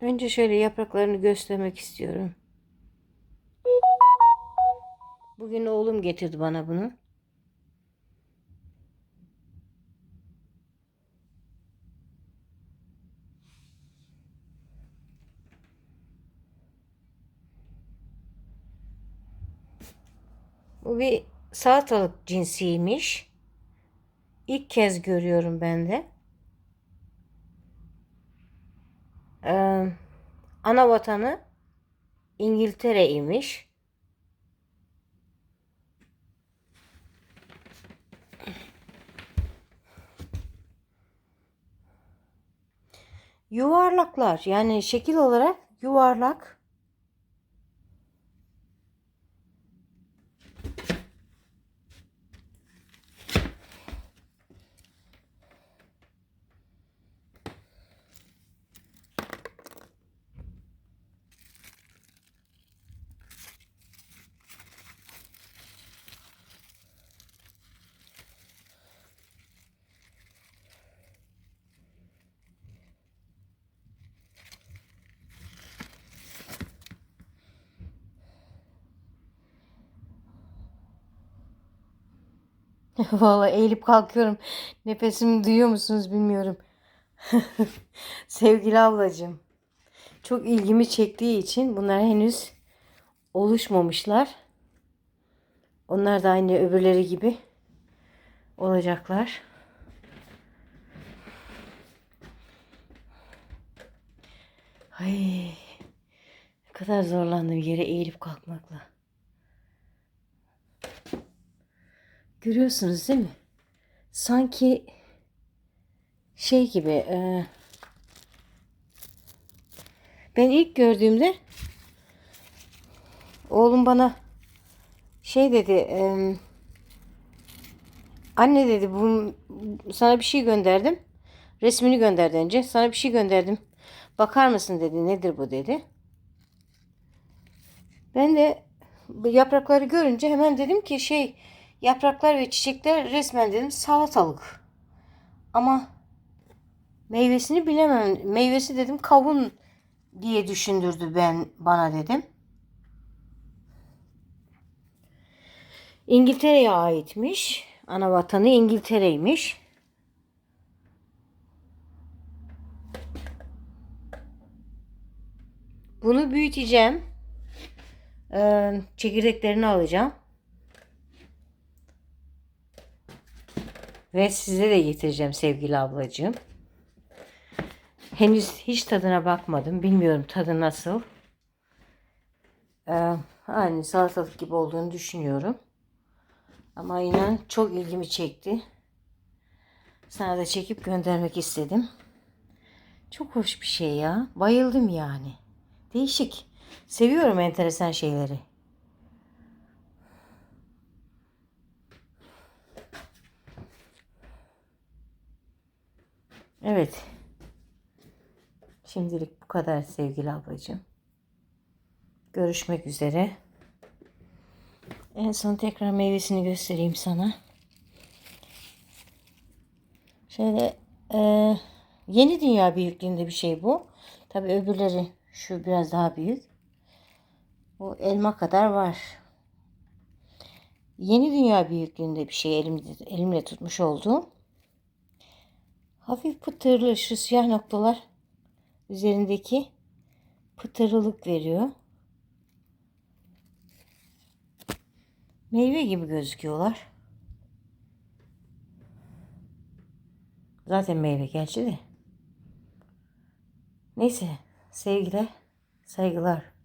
Önce şöyle yapraklarını göstermek istiyorum. Bugün oğlum getirdi bana bunu. Bu bir salatalık cinsiymiş. İlk kez görüyorum ben de. Ee, ana vatanı İngiltere'ymiş. Yuvarlaklar yani şekil olarak yuvarlak. Vallahi eğilip kalkıyorum. Nefesimi duyuyor musunuz bilmiyorum. Sevgili ablacığım. Çok ilgimi çektiği için bunlar henüz oluşmamışlar. Onlar da aynı öbürleri gibi olacaklar. Ay, ne kadar zorlandım yere eğilip kalkmakla. Görüyorsunuz değil mi? Sanki şey gibi e, ben ilk gördüğümde oğlum bana şey dedi e, anne dedi bu sana bir şey gönderdim resmini gönderdi önce sana bir şey gönderdim bakar mısın dedi nedir bu dedi ben de yaprakları görünce hemen dedim ki şey yapraklar ve çiçekler resmen dedim salatalık. Ama meyvesini bilemem. Meyvesi dedim kavun diye düşündürdü ben bana dedim. İngiltere'ye aitmiş. Ana vatanı İngiltere'ymiş. Bunu büyüteceğim. Ee, çekirdeklerini alacağım. Ve size de getireceğim sevgili ablacığım. Henüz hiç tadına bakmadım. Bilmiyorum tadı nasıl. Ee, aynı salatalık gibi olduğunu düşünüyorum. Ama inan çok ilgimi çekti. Sana da çekip göndermek istedim. Çok hoş bir şey ya. Bayıldım yani. Değişik. Seviyorum enteresan şeyleri. Evet. Şimdilik bu kadar sevgili ablacığım. Görüşmek üzere. En son tekrar meyvesini göstereyim sana. Şöyle e, yeni dünya büyüklüğünde bir şey bu. Tabi öbürleri şu biraz daha büyük. Bu elma kadar var. Yeni dünya büyüklüğünde bir şey elimde, elimle tutmuş olduğum. Hafif pıtırlı şu siyah noktalar üzerindeki pıtırlılık veriyor. Meyve gibi gözüküyorlar. Zaten meyve gerçi de. Neyse sevgiler, saygılar.